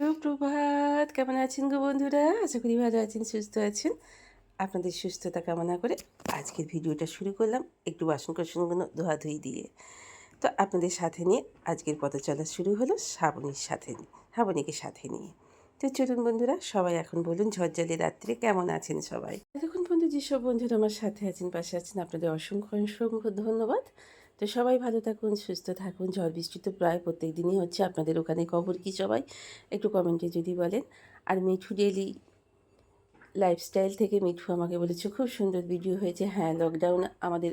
সুপ্রভাত। কেমন আছেন গো বন্ধুরা? আশা করি ভালো আছেন, সুস্থ আছেন। আপনাদের সুস্থতা কামনা করে আজকের ভিডিওটা শুরু করলাম একটু বাসন কোসনগুলো ধোয়াধুয়ি দিয়ে। তো আপনাদের সাথে নিয়ে আজকের পথ চলা শুরু হলো শ্রাবণীর সাথে শ্রাবণীকে সাথে নিয়ে। তো চলুন বন্ধুরা, সবাই এখন বলুন, ঝড়ঝালি রাত্রে কেমন আছেন সবাই? এতক্ষণ বন্ধু, যেসব বন্ধুরা আমার সাথে আছেন, পাশে আছেন, আপনাদের অসংখ্য অসংখ্য ধন্যবাদ। তো সবাই ভালো থাকুন, সুস্থ থাকুন। ঝড় বৃষ্টি তো প্রায় প্রত্যেক দিনই হচ্ছে। আপনাদের ওখানে খবর কি সবাই? একটু কমেন্টে যদি বলেন। আর মিঠু ডেলি লাইফস্টাইল থেকে মিঠু আমাকে বলেছে, খুব সুন্দর ভিডিও হয়েছে। হ্যাঁ লকডাউন আমাদের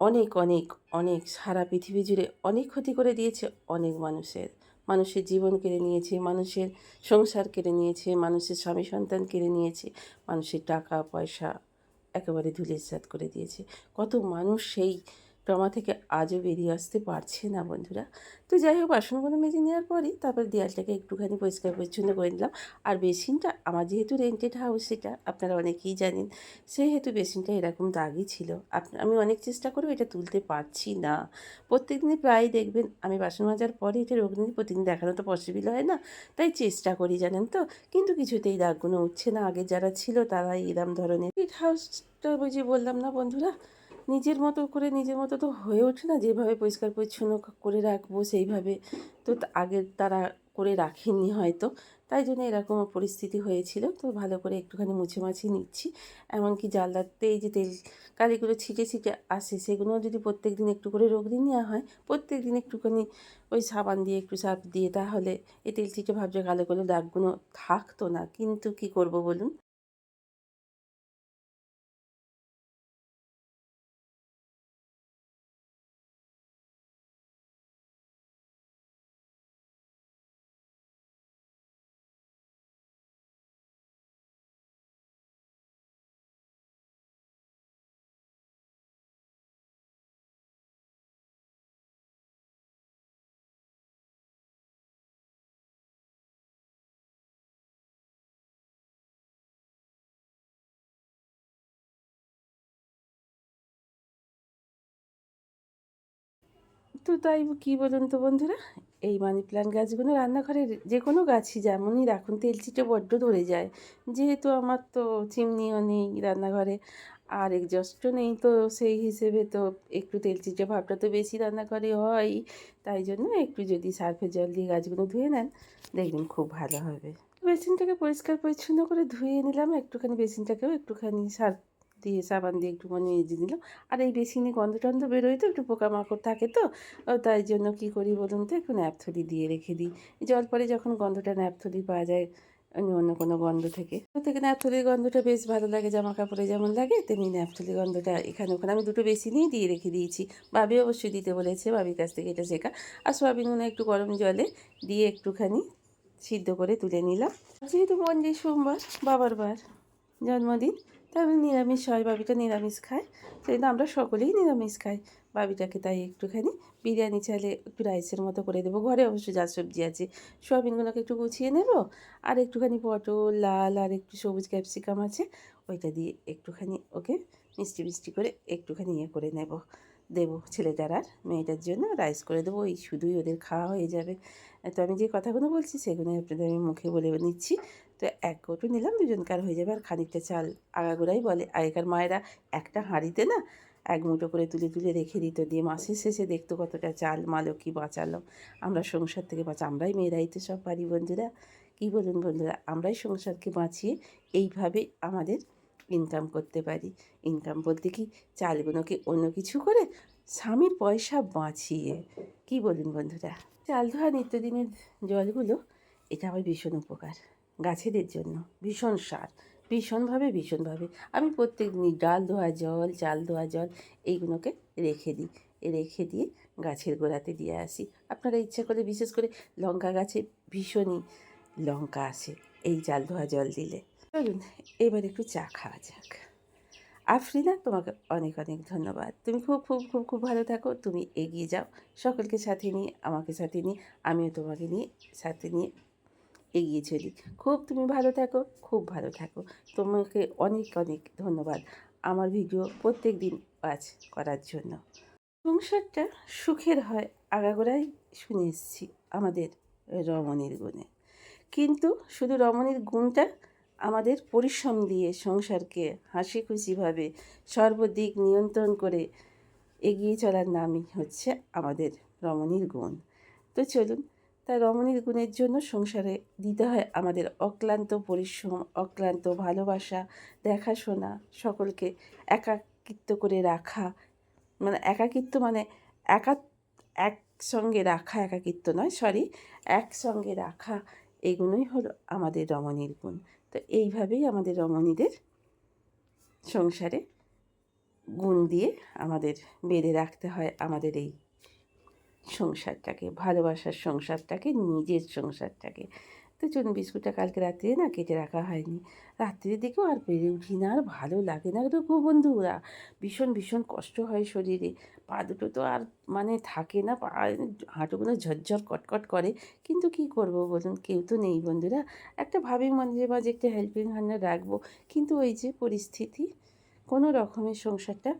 অনেক অনেক অনেক, সারা পৃথিবী জুড়ে অনেক ক্ষতি করে দিয়েছে অনেক মানুষের। মানুষের জীবন কেড়ে নিয়েছে, মানুষের সংসার কেড়ে নিয়েছে, মানুষের স্বামী সন্তান কেড়ে নিয়েছে, মানুষের টাকা, পয়সা একেবারে ধুলিসাৎ করে দিয়েছে। কত মানুষ সেই ট্রমা থেকে আজও বেরিয়ে আসতে পারছে না বন্ধুরা। তো যাই হোক বাসনগুলো মেজে নেওয়ার পরই তারপর দেয়ালটাকে একটুখানি পরিষ্কার পরিচ্ছন্ন করে নিলাম। আর বেসিনটা, আমার যেহেতু রেন্টেড হাউস সেটা আপনারা অনেকেই জানেন, সেহেতু বেসিনটা এরকম দাগই ছিল। আমি অনেক চেষ্টা করেও এটা তুলতে পারছি না। প্রত্যেক দিনই প্রায় দেখবেন, আমি বাসন মাজার পরে এটা রোগনিধি প্রতিদিন দেখানো তো পসিবল হয় না, তাই চেষ্টা করি, জানেন তো? কিন্তু কিছুতেই দাগগুলো উঠছে না। আগে যারা ছিল তারা এরম ধরনের। হাউসটা বুঝি বললাম না বন্ধুরা নিজের মতো করে নিজের মতো তো হয়ে ওঠে না, যেভাবে পরিষ্কার পরিচ্ছন্ন করে রাখব সেইভাবে তো আগের তারা করে রাখেননি হয়তো। তাই জন্য এরকম পরিস্থিতি হয়েছিল। তো ভালো করে একটুখানি মুছে মাছি নিচ্ছি। এমনকি জানলাতে এই যে তেল কালিগুলো ছিটে ছিটে আসে সেগুলো যদি প্রত্যেক দিন একটু করে রোগ দিন নেওয়া হয়, প্রত্যেক দিন একটুখানি ওই সাবান দিয়ে একটু সার্ফ দিয়ে, তাহলে এই তেল ছিটে ভাবছে কালো কালো দাগগুলো থাকতো না। কিন্তু কি করব বলুন? তো তাই কী বলুন তো বন্ধুরা, এই মানি প্ল্যান্ট গাছগুলো রান্নাঘরের যে কোনো গাছই যেমনই রাখুন তেলচিটে বড্ড ধরে যায়। যেহেতু আমার তো চিমনিও নেই রান্নাঘরে, আর একজস্টও নেই তো সেই হিসেবে তো একটু তেলচিটে ভাবটা তো বেশি রান্নাঘরে হয়। তাই জন্য একটু যদি সার্ফের জল দিয়ে গাছগুলো ধুয়ে নেন, দেখবেন খুব ভালো হবে। বেসিনটাকে পরিষ্কার পরিচ্ছন্ন করে ধুয়ে নিলাম, একটুখানি বেসিনটাকেও একটুখানি সার্ফ দিয়ে সাবান দিয়ে একটু মানে মেজে দিলাম। আর এই বেসিনে গন্ধ টন্ধ বেরোয় তো, একটু পোকামাকড় থাকে তো। তাই জন্য কি করি বলুন তো, একটু ন্যাপথলি দিয়ে রেখে দিই। জল পরে যখন গন্ধটা ন্যাপথলি পাওয়া যায়, অন্য কোনো গন্ধ থেকে। থেকে ন্যাপথলির গন্ধটা বেশ ভালো লাগে জামা কাপড়ে যেমন লাগে, তেমনি ন্যাপথলির গন্ধটা এখানে ওখানে আমি দুটো বেশি দিয়ে রেখে দিয়েছি। বাবি অবশ্যই দিতে বলেছে বাবির কাছ থেকে এটা শেখা। আর সোয়াবিনগুলো একটু গরম জলে দিয়ে একটুখানি সিদ্ধ করে তুলে নিলাম। যেহেতু মন্দির সোমবার, বাবার বার জন্মদিন তারপরে নিরামিষ হয় বাবিটা নিরামিষ খায়। সেই জন্য আমরা সকলেই নিরামিষ খাই। বাবিটাকে তাই একটুখানি বিরিয়ানি চাইলে একটু রাইসের মতো করে দেবো। ঘরে অবশ্য যা সবজি আছে, সোয়াবিনগুলোকে একটু গুছিয়ে নেব। আর একটুখানি পটল, লাল আর একটু সবুজ ক্যাপসিকাম আছে, ওইটা দিয়ে একটুখানি ওকে মিষ্টি মিষ্টি করে একটুখানি ইয়ে করে নেব। দেবো ছেলেটার আর মেয়েটার জন্য রাইস করে দেবো। ওই শুধুই ওদের খাওয়া হয়ে যাবে। তো আমি যে কথাগুলো বলছি, সেগুলোই আপনাদের আমি মুখে বলে নিচ্ছি। তো এক কৌটো নিলাম, দুজনকার হয়ে যাবে আর খানিকটা চাল। আগাগোড়াই বলে, আগেকার মায়েরা একটা হাঁড়িতে না এক মুঠো করে তুলে তুলে রেখে দিত দিয়ে মাসের শেষে দেখতো কতটা চাল মালও কি বাঁচালো। আমরা সংসার থেকে বাঁচা, আমরাই মেয়েরাই তো সব পারি বন্ধুরা। কী বলুন বন্ধুরা, আমরাই সংসারকে বাঁচিয়ে এইভাবে আমাদের ইনকাম করতে পারি। ইনকাম বলতে কি চালগুলোকে অন্য কিছু করে স্বামীর পয়সা বাঁচিয়ে। কি বলুন বন্ধুরা, চাল ধোয়া নিত্যদিনের জলগুলো, এটা আমার ভীষণ উপকার। গাছেদের জন্য। ভীষণ সার। ভীষণভাবে ভীষণভাবে। আমি প্রত্যেক দিনই ডাল ধোয়া জল, চাল ধোয়া জল এইগুলোকে রেখে দিই। রেখে দিয়ে গাছের গোড়াতে দিয়ে আসি। আপনারা ইচ্ছা করে বিশেষ করে লঙ্কা গাছে ভীষণই লঙ্কা আসে এই চাল ধোয়া জল দিলে। চলুন, এবার একটু চা খাওয়া যাক। আফরিনা, তোমাকে অনেক অনেক ধন্যবাদ। তুমি খুব খুব খুব খুব ভালো থাকো। তুমি এগিয়ে যাও। সকলকে সাথে নিয়ে, আমাকে সাথে নিয়ে, আমিও তোমাকে নিয়ে, সাথে নিয়ে এগিয়ে চলি। খুব তুমি ভালো থাকো, খুব ভালো থাকো। তোমাকে অনেক অনেক ধন্যবাদ আমার ভিডিও প্রত্যেক দিন ওয়াচ করার জন্য। সংসারটা সুখের হয় আগাগোড়াই শুনে এসেছি আমাদের রমণীর গুণে। কিন্তু শুধু রমণীর গুণটা আমাদের পরিশ্রম দিয়ে সংসারকে হাসি খুশিভাবে সর্বদিক নিয়ন্ত্রণ করে এগিয়ে চলার নামই হচ্ছে আমাদের রমণীর গুণ। তো চলুন তা রমণীর গুণের জন্য সংসারে দিতে হয় আমাদের অক্লান্ত পরিশ্রম, অক্লান্ত ভালোবাসা, দেখাশোনা, সকলকে একাকিত্ব করে রাখা। মানে একাকিত্ব মানে একা, একসঙ্গে রাখা, একাকিত্ব নয় সরি একসঙ্গে রাখা, এগুলোই হলো আমাদের রমণীর গুণ। তো এইভাবেই আমাদের রমণীদের সংসারে গুণ দিয়ে আমাদের বেঁধে রাখতে হয় আমাদের এই সংসারটাকে, ভালোবাসার সংসারটাকে, নিজের সংসারটাকে। তো চুন বিস্কুটটা কালকে রাত্রে না কেটে রাখা হয়নি। রাত্রির দিকেও আর পেরে উঠি না, আর ভালো লাগে না গো বন্ধুরা। ভীষণ ভীষণ কষ্ট হয় শরীরে। পা দুটো তো আর মানে থাকে না, পা হাঁটুগুলো ঝরঝর কটকট করে। কিন্তু কি করব বলুন? কেউ তো নেই বন্ধুরা। একটা ভাবি মাঝে মাঝে একটা হেল্পিং হ্যান্ড রাখব। কিন্তু ওই যে পরিস্থিতি, কোনো রকমের সংসারটা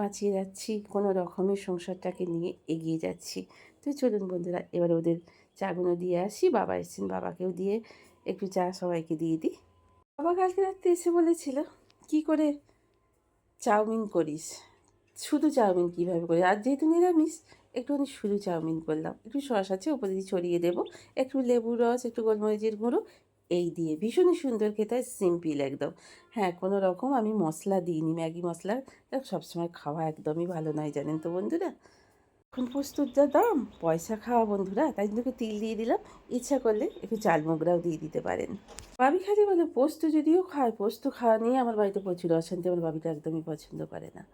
বাঁচিয়ে যাচ্ছি, কোনো রকমের সংসারটাকে নিয়ে এগিয়ে যাচ্ছি। তো চলুন বন্ধুরা, এবার ওদের চাগুলো দিয়ে আসি, বাবা এসেছেন, বাবাকেও দিয়ে একটু চা সবাইকে দিয়ে দিই। বাবা কালকে রাত্রে এসে বলেছিল, কি করে চাউমিন করিস? শুধু চাউমিন কীভাবে করি? আর যেহেতু নিরামিষ একটুখানি শুধু চাউমিন করলাম। একটু সস আছে উপরে দিয়ে ছড়িয়ে দেবো। একটু লেবুর রস, একটু গোলমরিচের গুঁড়ো এই দিয়ে ভীষণই সুন্দর খেতে সিম্পল একদম। হ্যাঁ কোনো রকম আমি মশলা দিইনি, ম্যাগি মশলা। সবসময় খাওয়া একদমই ভালো নয়, জানেন তো বন্ধুরা। এখন প্রস্তুত যা দাম, পয়সা খাওয়া বন্ধুরা, তাই জন্য তিল দিয়ে দিলাম। ইচ্ছা করলে একটু চাল মোগরাও দিয়ে দিতে পারেন। বাবি খালি বলে, পোস্ত যদিও খায়, পোস্ত খাওয়া নিয়ে আমার বাড়িতে প্রচুর অশান্তি, আমার বাবিটা একদমই পছন্দ করে না।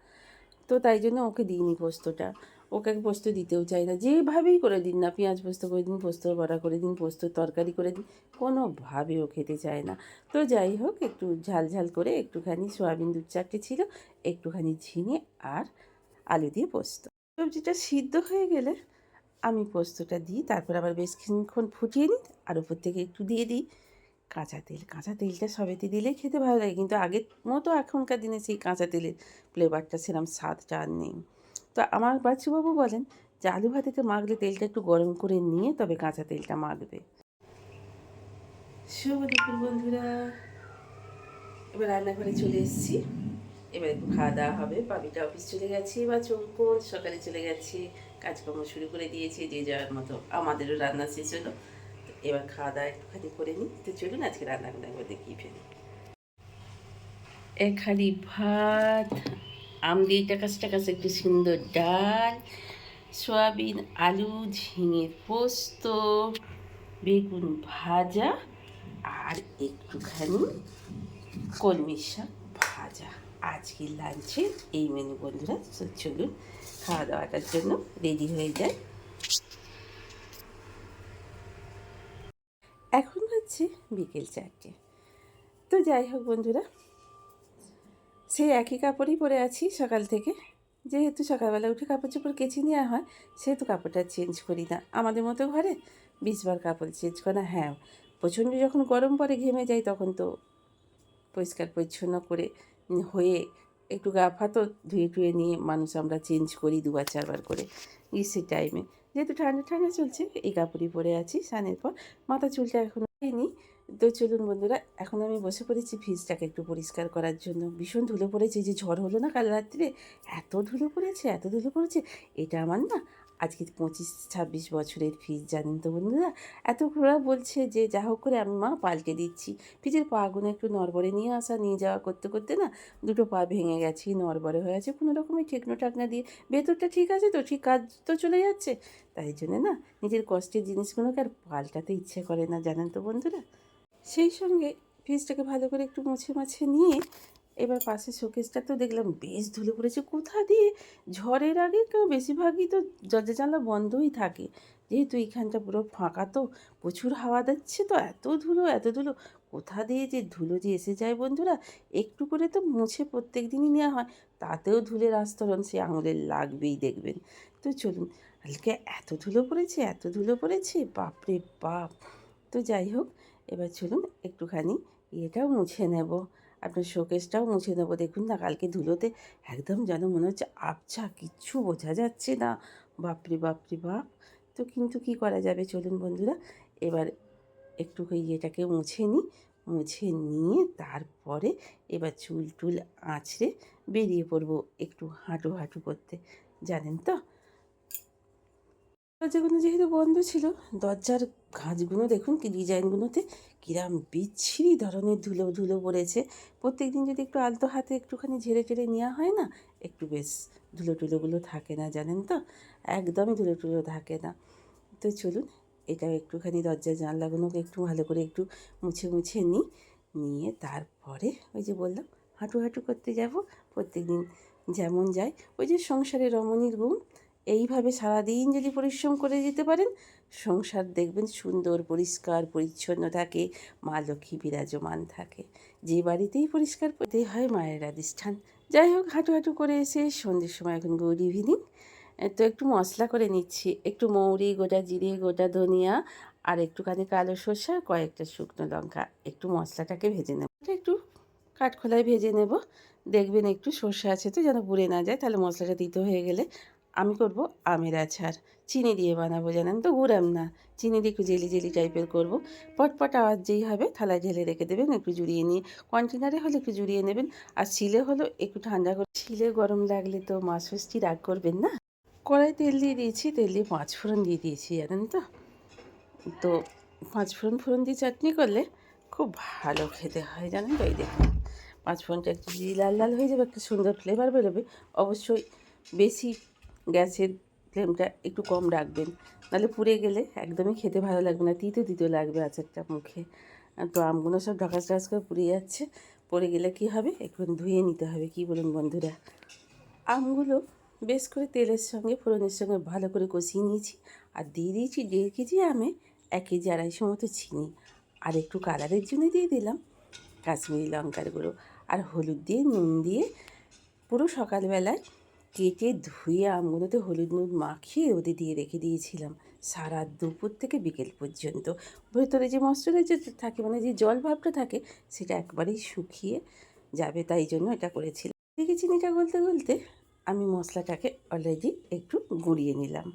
তো তাই জন্য ওকে দিইনি পোস্তটা। ওকে পোস্ত দিতেও চাই না। যেভাবেই করে দিন না, পেঁয়াজ পোস্ত করে দিন, পোস্ত বড়া করে দিন, পোস্ত তরকারি করে দিন, কোনোভাবে ও খেতে চায় না। তো যাই হোক, একটু ঝাল ঝাল করে একটুখানি সয়াবিন দুধ চারটে ছিল, একটুখানি ঝিঙে আর আলু দিয়ে পোস্ত। সবজিটা সিদ্ধ হয়ে গেলে আমি পোস্তটা দিই, তারপর আবার বেশ কিছুক্ষণ ফুটিয়ে নিই আর উপর থেকে একটু দিয়ে দিই। কাঁচা তেল, কাঁচা তেলটা সবেতে দিলে খেতে ভালো লাগে, কিন্তু আগের মতো এখনকার দিনে সেই কাঁচা তেলের ফ্লেভারটা সেরকম স্বাদটা আর নেই। তো আমার বাচ্চুবাবু বলেন যে আলু ভাতেতে মাখলে তেলটা একটু গরম করে নিয়ে তবে কাঁচা তেলটা মাখবে। শুভ দুপুর বন্ধুরা। এবার রান্নাঘরে চলে এসেছি। এবার একটু খাওয়া দাওয়া হবে। পাবিটা অফিস চলে গেছে, বা চৌকোল সকালে চলে গেছে, কাজকর্ম শুরু করে দিয়েছে, যে যাওয়ার মতো আমাদেরও রান্না শেষ হলো। এবার খাওয়া দাওয়া একটুখানি করে নিই। তো চলুন আজকে রান্নাগুলো একবার দেখিয়ে ফেলি। এখানি ভাত আম দিয়ে টাকাস টাকাস একটু সুন্দর ডাল, সয়াবিন, আলু ঝিঙের পোস্ত, বেগুন ভাজা আর একটুখানি কলমি শাক ভাজা। আজকে লাঞ্চে এই মেনু বন্ধুরা, তো চলুন খাওয়া দাওয়াটার জন্য রেডি হয়ে যায় এখন হচ্ছে বিকেল চারটে। তো যাই হোক বন্ধুরা সেই একই কাপড়ই পরে আছি সকাল থেকে। যেহেতু সকালবেলা উঠে কাপড় চোপড় কেচে নেওয়া হয়, সেহেতু কাপড়টা চেঞ্জ করি না। আমাদের মতো ঘরে বিশবার কাপড় চেঞ্জ করা হ্যাঁ। প্রচণ্ড যখন গরম পরে ঘেমে যায় তখন তো পরিষ্কার পরিচ্ছন্ন করে হয়ে একটু গা ফাতো ধুয়ে টুয়ে নিয়ে মানুষ আমরা চেঞ্জ করি দুবার চারবার করে গ্রীষ্মের টাইমে যেহেতু ঠান্ডা ঠান্ডা চলছে, এই কাপড়ই পরে আছি। স্নানের পর মাথা চুলটা এখন হয়নি তো চলুন বন্ধুরা, এখন আমি বসে পড়েছি ফ্রিজটাকে একটু পরিষ্কার করার জন্য। ভীষণ ধুলো পড়েছে যে ঝড় হলো না কাল রাত্রে, এত ধুলো পড়েছে, এত ধুলো পড়েছে। এটা আমার না আজকে পঁচিশ, ছাব্বিশ বছরের ফ্রিজ, জানেন তো বন্ধুরা? এত ঘোরা বলছে যে যা হোক করে আমি মা পাল্টে দিচ্ছি। ফ্রিজের পাগুলো একটু নড়বড়ে নিয়ে আসা, নিয়ে যাওয়া করতে করতে না দুটো পা ভেঙে গেছে, নড়বড়ে হয়ে আছে কোনো রকমের ঠেকনো টাকনা দিয়ে। ভেতরটা ঠিক আছে তো, ঠিক কাজ তো চলে যাচ্ছে। তাই জন্য না নিজের কষ্টের জিনিসগুলোকে আর পাল্টাতে ইচ্ছে করে না, জানেন তো বন্ধুরা? সেই সঙ্গে ফ্রিজটাকে ভালো করে একটু মুছে মাছে নিয়ে এবার পাশে শোকেসটা তো দেখলাম বেশ ধুলো পড়েছে। কোথা দিয়ে? ঝড়ের আগে কেউ বেশিরভাগই তো দরজা জানলা বন্ধই থাকে। যেহেতু এইখানটা পুরো ফাঁকা তো প্রচুর হাওয়া দিচ্ছে তো এত ধুলো এত ধুলো। কোথা দিয়ে যে ধুলো যে এসে যায় বন্ধুরা? একটু করে তো মুছে প্রত্যেক দিনই নেওয়া হয়। তাতেও ধুলের আস্তরণ সে আঙুলের লাগবেই দেখবেন। তো চলুন কালকে এত ধুলো পড়েছে, এত ধুলো পড়েছে, বাপরে বাপ। তো যাই হোক এবার চলুন একটুখানি ইয়েটাও মুছে নেব। আপনার শোকেসটাও মুছে নেব। দেখুন না, কালকে ধুলোতে একদম যেন মনে হচ্ছে আবছা, কিচ্ছু বোঝা যাচ্ছে না। বাপরে বাপরে, বাপ। তো কিন্তু কি করা যাবে? চলুন বন্ধুরা, এবার একটু ওই এটাকে মুছে নিই। মুছে নিয়ে তারপরে এবার চুল টুল আঁচড়ে বেরিয়ে পড়ব একটু হাঁটু হাঁটু করতে। জানেন তো? দরজাগুলো যেহেতু বন্ধ ছিল, দরজার কাঁচগুলো দেখুন কি ডিজাইনগুলোতে কিরাম বিচ্ছিরি ধরনের ধুলো ধুলো পড়েছে। প্রত্যেক দিন যদি একটু আলতো হাতে একটুখানি ঝেড়ে টেড়ে নেওয়া হয় না, একটু বেশ ধুলো টুলোগুলো থাকে না, জানেন তো? একদমই ধুলো টুলো থাকে না। তো চলুন, এটা একটুখানি দরজা জানলাগুলোকে একটু ভালো করে একটু মুছে মুছে নিই। নিয়ে তারপরে ওই যে বললাম, হাঁটু হাঁটু করতে যাব প্রত্যেক দিন যেমন যায়। ওই যে সংসারে রমণীর গুম এইভাবে সারাদিন যদি পরিশ্রম করে যেতে পারেন, সংসার দেখবেন সুন্দর, পরিষ্কার, পরিচ্ছন্ন থাকে, মা লক্ষ্মী বিরাজমান থাকে। যে বাড়িতেই পরিষ্কার করতে হয় মায়ের আদিষ্ঠান। যাই হোক, হাঁটু হাঁটু করে এসে সন্ধ্যের সময় এখন গুড ইভিনিং। তো একটু মশলা করে নিচ্ছি। একটু মৌরি, গোটা জিরে, গোটা ধনিয়া, আর একটুখানি কালো আর কয়েকটা শুকনো লঙ্কা। একটু মশলাটাকে ভেজে নেব। একটু কাঠখোলায় ভেজে নেব। দেখবেন একটু সর্ষে আছে তো, যেন পুড়ে না যায়, তাহলে মশলাটা দিতে হয়ে গেলে আমি করব আমের আচার। চিনি দিয়ে বানাবো জানেন তো, গুড়াম না। চিনি দিয়ে একটু জেলি জেলি টাইপের করব। পটপট আওয়াজ যেই হবে থালায় ঢেলে রেখে দেবেন, একটু জুড়িয়ে নিয়ে। কন্টেনারে হলে একটু জুড়িয়ে নেবেন, আর শিলে হলো একটু ঠান্ডা করে। শিলে গরম লাগলে তো মাছ ষষ্ঠী রাগ করবেন না। কড়াই তেল দিয়ে দিয়েছি, তেল দিয়ে পাঁচ ফোড়ন দিয়ে দিয়েছি জানেন তো। তো পাঁচ ফোড়ন ফোড়ন দিয়ে চাটনি করলে খুব ভালো খেতে হয় জানেন তো, এই দেখুন। পাঁচ ফোড়নটা একটু লাল লাল হয়ে যাবে, একটা সুন্দর ফ্লেভার বেরোবে। অবশ্যই বেশি গ্যাসের ফ্লেমটা একটু কম রাখবেন। নাহলে পুড়ে গেলে একদমই খেতে ভালো লাগবে না, তিতো তিতো লাগবে আচারটা মুখে। তো আমগুলো সব ঢাকাস ঢাকাস করে পুড়ে যাচ্ছে। পড়ে গেলে কি হবে? একটু ধুয়ে নিতে হবে, কি বলুন বন্ধুরা? আমগুলো বেশ করে তেলের সঙ্গে, ফোড়নের সঙ্গে ভালো করে কষিয়ে নিয়েছি। আর দিয়ে দিয়েছি দেড় কেজি আমে এক কেজি আড়াইশো মতো চিনি। আর একটু কালারের জন্য দিয়ে দিলাম কাশ্মীরি লঙ্কার গুঁড়ো। আর হলুদ দিয়ে, নুন দিয়ে পুরো সকালবেলায় কেটে ধুয়ে আমগুলোতে হলুদ নুন মাখিয়ে ওদের দিয়ে রেখে দিয়েছিলাম সারা দুপুর থেকে বিকেল পর্যন্ত। ভেতরে যে ময়শ্চারাইজার থাকে মানে যে জল ভাবটা থাকে, সেটা একবারেই শুকিয়ে যাবে, তাই জন্য এটা করেছিলাম। দেখে চিনিটা গলতে গলতে আমি মশলাটাকে অলরেডি একটু গুঁড়িয়ে নিলাম।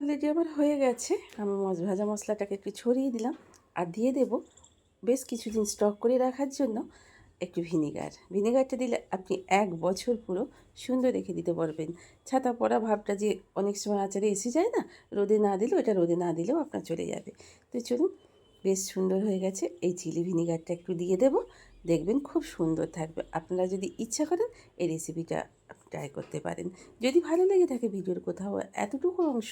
অলরেডি আমার হয়ে গেছে, আমি মশ, ভাজা মশলাটাকে একটু ছড়িয়ে দিলাম আর দিয়ে দেব বেশ কিছুদিন স্টক করে রাখার জন্য একটু ভিনিগার। ভিনিগারটা দিলে আপনি এক বছর পুরো সুন্দর রেখে দিতে পারবেন। ছাতা পড়া ভাবটা যে অনেক সময় আচারে এসে যায় না, রোদে না দিলেও, এটা রোদে না দিলেও আপনার চলে যাবে। তো চলুন, বেশ সুন্দর হয়ে গেছে। এই চিলি ভিনিগারটা একটু দিয়ে দেব। দেখবেন খুব সুন্দর থাকবে। আপনারা যদি ইচ্ছা করেন, এই রেসিপিটা ট্রাই করতে পারেন। যদি ভালো লেগে থাকে ভিডিওর কোথাও এতটুকু অংশ,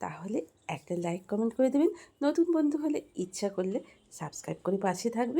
তাহলে একটা লাইক কমেন্ট করে দেবেন। নতুন বন্ধু হলে ইচ্ছা করলে সাবস্ক্রাইব করে পাশে থাকবে